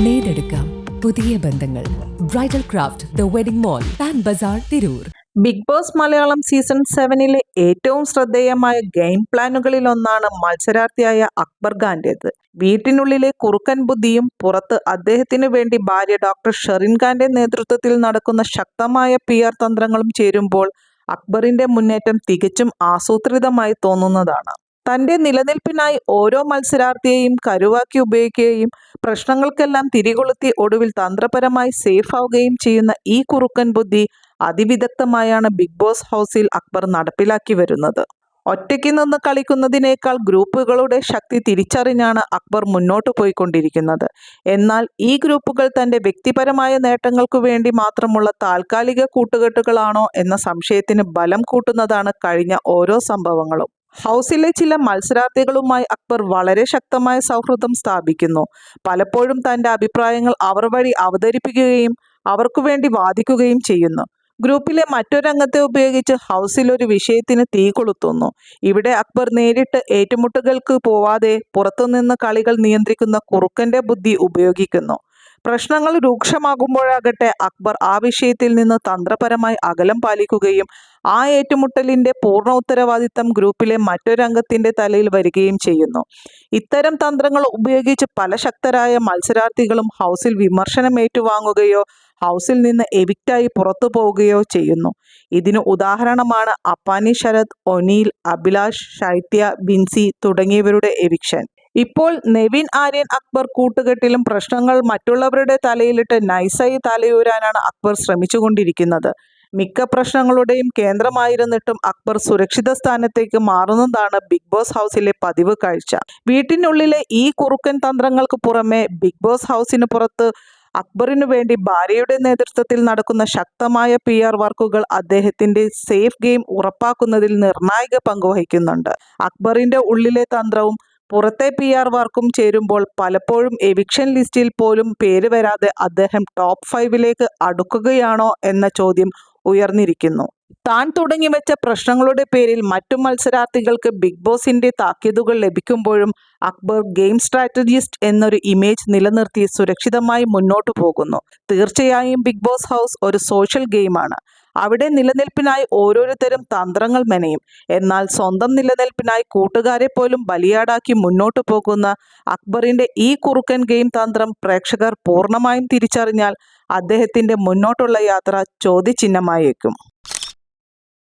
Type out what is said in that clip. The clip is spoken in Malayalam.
നേടെടുക്കാം പുതിയ ബന്ധങ്ങൾ. Bridal craft the wedding mall Pan Bazaar Tirur Bigg Boss Malayalam season സെവനിലെ ഏറ്റവും ശ്രദ്ധേയമായ ഗെയിം പ്ലാനുകളിൽ ഒന്നാണ് മത്സരാർത്ഥിയായ അക്ബർ ഖാന്റേത്. വീട്ടിനുള്ളിലെ കുറുക്കൻ ബുദ്ധിയും പുറത്ത് അദ്ദേഹത്തിനു വേണ്ടി ഭാര്യ ഡോക്ടർ ഷെറിൻ ഖാന്റെ നേതൃത്വത്തിൽ നടക്കുന്ന ശക്തമായ പി ആർ തന്ത്രങ്ങളും ചേരുമ്പോൾ അക്ബറിന്റെ മുന്നേറ്റം തികച്ചും ആസൂത്രിതമായി തോന്നുന്നതാണ്. തന്റെ നിലനിൽപ്പിനായി ഓരോ മത്സരാർത്ഥിയെയും കരുവാക്കി ഉപയോഗിക്കുകയും പ്രശ്നങ്ങൾക്കെല്ലാം തിരികൊളുത്തി ഒടുവിൽ തന്ത്രപരമായി സേഫ് ആവുകയും ചെയ്യുന്ന ഈ കുറുക്കൻ ബുദ്ധി അതിവിദഗ്ധമായാണ് ബിഗ് ബോസ് ഹൗസിൽ അക്ബർ നടപ്പിലാക്കി വരുന്നത്. ഒറ്റയ്ക്ക് നിന്ന് കളിക്കുന്നതിനേക്കാൾ ഗ്രൂപ്പുകളുടെ ശക്തി തിരിച്ചറിഞ്ഞാണ് അക്ബർ മുന്നോട്ട് പോയിക്കൊണ്ടിരിക്കുന്നത്. എന്നാൽ ഈ ഗ്രൂപ്പുകൾ തന്റെ വ്യക്തിപരമായ നേട്ടങ്ങൾക്കു വേണ്ടി മാത്രമുള്ള താൽക്കാലിക കൂട്ടുകെട്ടുകളാണോ എന്ന സംശയത്തിന് ബലം കൂട്ടുന്നതാണ് കഴിഞ്ഞ ഓരോ സംഭവങ്ങളും. ഹൗസിലെ ചില മത്സരാർത്ഥികളുമായി അക്ബർ വളരെ ശക്തമായ സൗഹൃദം സ്ഥാപിക്കുന്നു. പലപ്പോഴും തന്റെ അഭിപ്രായങ്ങൾ അവർ വഴി അവതരിപ്പിക്കുകയും അവർക്കു വേണ്ടി വാദിക്കുകയും ചെയ്യുന്നു. ഗ്രൂപ്പിലെ മറ്റൊരംഗത്തെ ഉപയോഗിച്ച് ഹൗസിൽ ഒരു വിഷയത്തിന് തീ കൊളുത്തുന്നു. ഇവിടെ അക്ബർ നേരിട്ട് ഏറ്റുമുട്ടുകൾക്ക് പോവാതെ പുറത്തുനിന്ന് കളികൾ നിയന്ത്രിക്കുന്ന കുറുക്കന്റെ ബുദ്ധി ഉപയോഗിക്കുന്നു. പ്രശ്നങ്ങൾ രൂക്ഷമാകുമ്പോഴാകട്ടെ അക്ബർ ആ വിഷയത്തിൽ നിന്ന് തന്ത്രപരമായി അകലം പാലിക്കുകയും ആ ഏറ്റുമുട്ടലിന്റെ പൂർണ ഉത്തരവാദിത്തം ഗ്രൂപ്പിലെ മറ്റൊരംഗത്തിന്റെ തലയിൽ വരികയും ചെയ്യുന്നു. ഇത്തരം തന്ത്രങ്ങൾ ഉപയോഗിച്ച് പല ശക്തരായ മത്സരാർത്ഥികളും ഹൗസിൽ വിമർശനം ഏറ്റുവാങ്ങുകയോ ഹൗസിൽ നിന്ന് എവിക്റ്റായി പുറത്തു പോവുകയോ ചെയ്യുന്നു. ഇതിന് ഉദാഹരണമാണ് അപ്പാനി ശരത് ഒനീൽ അഭിലാഷ് ശൈത്യ ബിൻസി തുടങ്ങിയവരുടെ എവിക്ഷൻ. ഇപ്പോൾ നെവിൻ ആര്യൻ അക്ബർ കൂട്ടുകെട്ടിലും പ്രശ്നങ്ങൾ മറ്റുള്ളവരുടെ തലയിലിട്ട് നൈസായി തലയൂരാനാണ് അക്ബർ ശ്രമിച്ചുകൊണ്ടിരിക്കുന്നത്. മിക്ക പ്രശ്നങ്ങളുടെയും കേന്ദ്രമായിരുന്നിട്ടും അക്ബർ സുരക്ഷിത സ്ഥാനത്തേക്ക് മാറുന്നതാണ് ബിഗ് ബോസ് ഹൗസിലെ പതിവ് കാഴ്ച. വീട്ടിനുള്ളിലെ ഈ കുറുക്കൻ തന്ത്രങ്ങൾക്ക് പുറമെ ബിഗ് ബോസ് ഹൗസിന് പുറത്ത് അക്ബറിനു വേണ്ടി ഭാര്യയുടെ നേതൃത്വത്തിൽ നടക്കുന്ന ശക്തമായ പി ആർ വർക്കുകൾ അദ്ദേഹത്തിന്റെ സേഫ് ഗെയിം ഉറപ്പാക്കുന്നതിൽ നിർണായക പങ്കുവഹിക്കുന്നുണ്ട് അക്ബറിന്റെ ഉള്ളിലെ തന്ത്രവും പുറത്തെ പി ആർ വർക്കും ചേരുമ്പോൾ പലപ്പോഴും എവിക്ഷൻ ലിസ്റ്റിൽ പോലും പേര് വരാതെ അദ്ദേഹം ടോപ്പ് ഫൈവിലേക്ക് അടുക്കുകയാണോ എന്ന ചോദ്യം ഉയർന്നിരിക്കുന്നു. താൻ തുടങ്ങിവെച്ച പ്രശ്നങ്ങളുടെ പേരിൽ മറ്റു മത്സരാർത്ഥികൾക്ക് ബിഗ് ബോസിന്റെ താക്കീതുകൾ ലഭിക്കുമ്പോഴും അക്ബർ ഗെയിം സ്ട്രാറ്റജിസ്റ്റ് എന്നൊരു ഇമേജ് നിലനിർത്തി സുരക്ഷിതമായി മുന്നോട്ടു പോകുന്നു. തീർച്ചയായും ബിഗ് ബോസ് ഹൗസ് ഒരു സോഷ്യൽ ഗെയിമാണ് അവിടെ നിലനിൽപ്പിനായി ഓരോരുത്തരും തന്ത്രങ്ങൾ മെനയും. എന്നാൽ സ്വന്തം നിലനിൽപ്പിനായി കൂട്ടുകാരെ പോലും ബലിയാടാക്കി മുന്നോട്ടു പോകുന്ന അക്ബറിന്റെ ഈ കുറുക്കൻ ഗെയിം തന്ത്രം പ്രേക്ഷകർ പൂർണമായും തിരിച്ചറിഞ്ഞാൽ അദ്ദേഹത്തിന്റെ മുന്നോട്ടുള്ള യാത്ര ചോദ്യചിഹ്നമായേക്കും.